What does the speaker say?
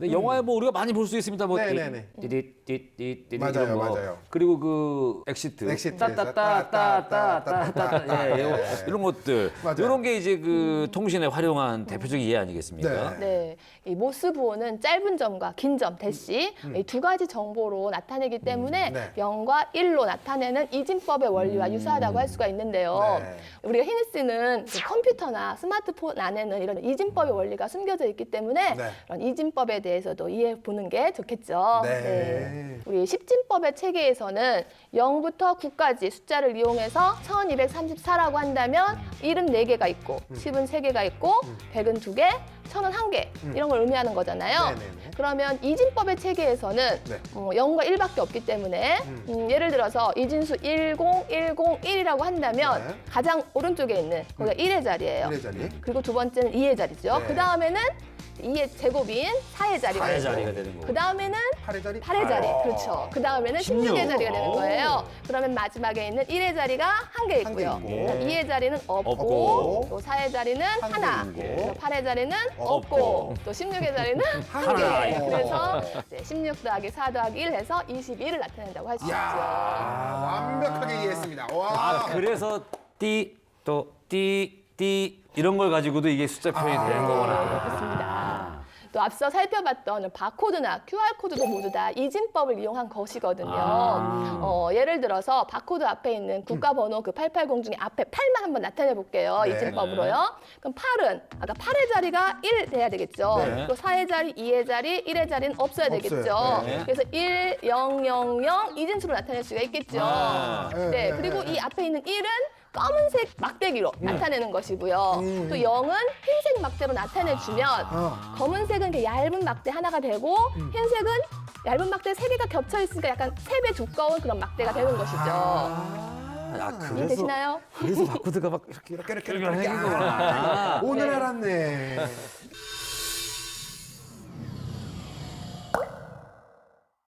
근데 영화에 뭐 우리가 많이 볼 수 있습니다. 뭐 네네네. 띠띠띠띠띠 맞아요. 맞아요. 그리고 그 엑시트, 엑시트에서 따따따따따따따 예, 요- 네. 이런 것들 맞아요. 이런 게 이제 그 통신에 활용한 대표적인 예 아니겠습니까? 네. 네, 이 모스 부호는 짧은 점과 긴 점, 대시 이 두 가지 정보로 나타내기 때문에 음, 네. 0과 1로 나타내는 이진법의 원리와 유사하다고 할 수가 있는데요. 네. 우리가 흔히 쓰는 그 컴퓨터나 스마트폰 안에는 이런 이진법의 원리가 숨겨져 있기 때문에 네. 이런 이진법에 대해 서도 이해해 보는 게 좋겠죠. 네. 우리 십진법의 체계에서는 0부터 9까지 숫자를 이용해서 1234라고 한다면 1은 4개가 있고 음. 10은 3개가 있고 100은 2개, 1000은 1개 이런 걸 의미하는 거잖아요. 음. 네네네. 그러면 이진법의 체계에서는 네. 어, 0과 1밖에 없기 때문에 음, 예를 들어서 이진수 10101이라고 한다면 네. 가장 오른쪽에 있는 거기가 1의 자리예요. 1의 자리. 그리고 두 번째는 2의 자리죠. 네. 그 다음에는 2의 제곱인 4의 자리가 사의 있고 자리가 되는 거고. 그 다음에는 8의 자리. 8의 자리, 아. 그렇죠. 그 다음에는 16. 16의 자리가 되는 거예요. 그러면 마지막에 있는 1의 자리가 한 개 한개 있고요. 있고. 2의 자리는 없고, 없고. 또 4의 자리는 한 하나, 개또 있고. 8의 자리는 없고. 없고, 또 16의 자리는 한 개. 하나. 그래서 이제 16 더하기 4 더하기 1 해서 21을 나타낸다고 할 수 있죠. 야, 완벽하게 이해했습니다. 와. 아 그래서 띠 또 띠 띠 이런 걸 가지고도 이게 숫자 표현이 아. 되는 거구나. 그렇습니다. 또 앞서 살펴봤던 바코드나 QR코드도 모두 다 이진법을 이용한 것이거든요. 아. 어, 예를 들어서 바코드 앞에 있는 국가번호 그 880 중에 앞에 8만 한번 나타내 볼게요. 네. 이진법으로요. 그럼 8은 아까 8의 자리가 1 돼야 되겠죠. 네. 또 4의 자리, 2의 자리, 1의 자리는 없어야 없어요. 되겠죠. 네. 그래서 1, 0, 0, 0 이진수로 나타낼 수가 있겠죠. 아. 네, 네, 네, 그리고 네. 이 앞에 있는 1은 검은색 막대기로 나타내는 것이고요. 음. 또 0은 흰색 막대로 나타내주면 아. 검은색은 그 얇은 막대 하나가 되고 음. 흰색은 얇은 막대 세 개가 겹쳐 있으니까 약간 세 배 두꺼운 그런 막대가 되는 것이죠. 아 이해되시나요? 그래서 바코드가 막 이렇게 이렇게 이렇게 이렇게 이렇게. 거구나. 오늘 알았네.